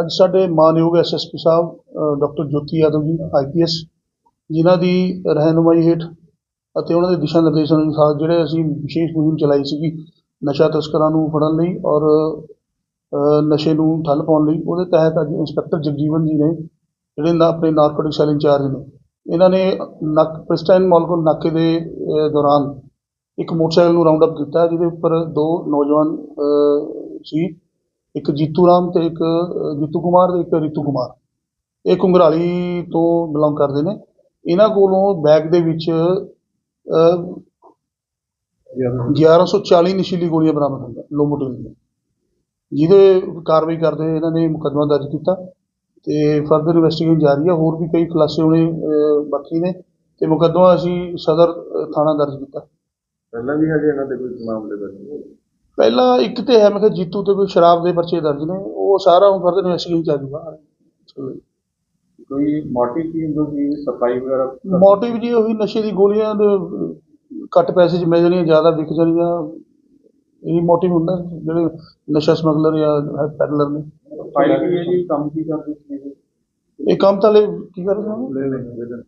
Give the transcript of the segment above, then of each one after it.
ਅੱਜ ਸਾਡੇ ਮਾਨਯੋਗ SSP Sahib doctor Jyoti Yadav ji IPS ਜਿਨ੍ਹਾਂ ਦੀ ਰਹਿਨੁਮਾਈ ਹੇਠ ਅਤੇ ਉਹਨਾਂ ਦੇ ਦਿਸ਼ਾ ਨਿਰਦੇਸ਼ਾਂ ਅਨੁਸਾਰ ਜਿਹੜੇ ਅਸੀਂ ਵਿਸ਼ੇਸ਼ ਮੁਹਿੰਮ ਚਲਾਈ ਸੀਗੀ ਨਸ਼ਾ ਤਸਕਰਾਂ ਨੂੰ ਫੜਨ ਲਈ ਔਰ ਨਸ਼ੇ ਨੂੰ ਠੱਲ ਪਾਉਣ ਲਈ, ਉਹਦੇ ਤਹਿਤ ਅੱਜ ਇੰਸਪੈਕਟਰ ਜਗਜੀਵਨ ਜੀ ਨੇ ਜਿਹੜੇ ਨਾ ਆਪਣੇ ਨਾਰਕੋਟਿਕ ਸੈੱਲ ਇੰਚਾਰਜ ਨੇ, ਇਹਨਾਂ ਨੇ ਨੱਕ, ਪ੍ਰਿਸਟਾਈਨ ਮਾਲ ਕੋਲ ਨਾਕੇ ਦੇ ਦੌਰਾਨ ਇੱਕ ਮੋਟਰਸਾਈਕਲ ਨੂੰ ਰਾਉਂਡ ਅਪ ਕੀਤਾ, ਜਿਹਦੇ ਉੱਪਰ ਦੋ ਨੌਜਵਾਨ ਸੀ। ਇੱਕ ਜੀਤੂ ਰਾਮ ਤੇ ਇੱਕ ਜੀਤੂ ਕੁਮਾਰ ਤੇ ਇੱਕ ਰਿਤੂ ਕੁਮਾਰ। ਇਹ ਕੁੰਗਰਾਲੀ ਤੋਂ ਬਿਲੋਂਗ ਕਰਦੇ ਨੇ। ਇਹਨਾਂ ਕੋਲੋਂ ਬੈਗ ਦੇ ਵਿੱਚ 1140 ਨਸ਼ੀਲੀ ਗੋਲੀਆਂ ਬਰਾਮਦ ਹੋਈਆਂ ਲੋਮੋਟਿਲ ਦੀਆਂ। ਜਿਹਦੇ ਕਾਰਵਾਈ ਕਰਦੇ ਇਹਨਾਂ ਨੇ ਮੁਕੱਦਮਾ ਦਰਜ ਕੀਤਾ ਤੇ ਫਰਦਰ ਇਨਵੈਸਟੀਗੇਸ਼ਨ ਜਾਰੀ ਹੈ ਹੋਰ ਵੀ ਕਈ ਖੁਲਾਸੇ ਹੋਣੇ ਬਾਕੀ ਨੇ ਤੇ ਮੁਕੱਦਮਾ ਅਸੀਂ ਸਦਰ ਥਾਣਾ ਦਰਜ ਕੀਤਾ। ਪਹਿਲਾਂ ਵੀ ਹਜੇ ਇਹਨਾਂ ਦੇ ਕੋਈ ਮਾਮਲੇ ਦਰਜ ਪਹਿਲਾਂ ਇੱਕ ਤੇ ਹੈ ਮੈਂ ਕਿਹਾ ਜੀਤੂ ਤੇ ਕੋਈ ਸ਼ਰਾਬ ਦੇ ਪਰਚੇ ਦਰਜ ਨੇ ਉਹ ਸਾਰਾ ਹੁਣ ਫਰਦਰ ਇਨਵੈਸਟੀਗੇਸ਼ਨ ਚੱਲੂਗਾ ਕੋਈ ਮੋਟਿਵ ਕੀ ਹੁੰਦਾ ਸੀ ਸਫ਼ਾਈ ਵਗੈਰਾ ਮੋਟਿਵ ਜੀ ਉਹੀ ਨਸ਼ੇ ਦੀ ਗੋਲੀਆਂ ਦੇ ਘੱਟ ਪੈਸੇ 'ਚ ਮਿਲ ਜਾਣੀਆਂ ਜ਼ਿਆਦਾ ਵਿਕ ਜਾਣੀਆਂ। ਇਹ ਮੋਟਿਵ ਹੁੰਦਾ ਜਿਹੜੇ ਨਸ਼ਾ ਸਮਗਲਰ ਜਾਂ ਪੈਡਲਰ ਨੇ। ਸਫ਼ਾਈ ਕੀ ਹੈ ਜੀ ਕੰਮ ਕੀ ਕਰਦੇ ਸੀ? ਇਹ ਕੰਮ ਤਾਂ ਲੈ ਕੀ ਕਰ ਰਹੇ ਹੋ ਲੈ ਲੈ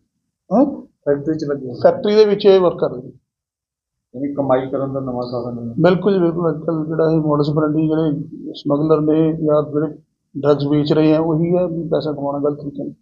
ਹਾਂ? ਫੈਕਟਰੀ ਚ ਲੱਗੇ ਫੈਕਟਰੀ ਦੇ ਵਿੱਚ ਇਹ ਵਰਕ ਕਰ ਰਹੇ ਨੇ। ਯਾਨੀ ਕਮਾਈ ਕਰਨ ਦਾ ਨਵਾਂ ਸਾਧਨ ਹੈ। ਬਿਲਕੁਲ ਜੀ, ਬਿਲਕੁਲ। ਅੱਜ ਕੱਲ੍ਹ ਜਿਹੜਾ ਇਹ ਮੋਡਸ ਬਰੰਡੀ ਜਿਹੜੇ ਸਮਗਲਰ ਨੇ ਜਾਂ ਜਿਹੜੇ ਡਰੱਗਸ ਵੇਚ ਰਹੇ ਆ, ਉਹੀ ਹੈ ਵੀ ਪੈਸਾ ਕਮਾਉਣਾ ਗਲਤ ਤਰੀਕੇ ਨਾਲ।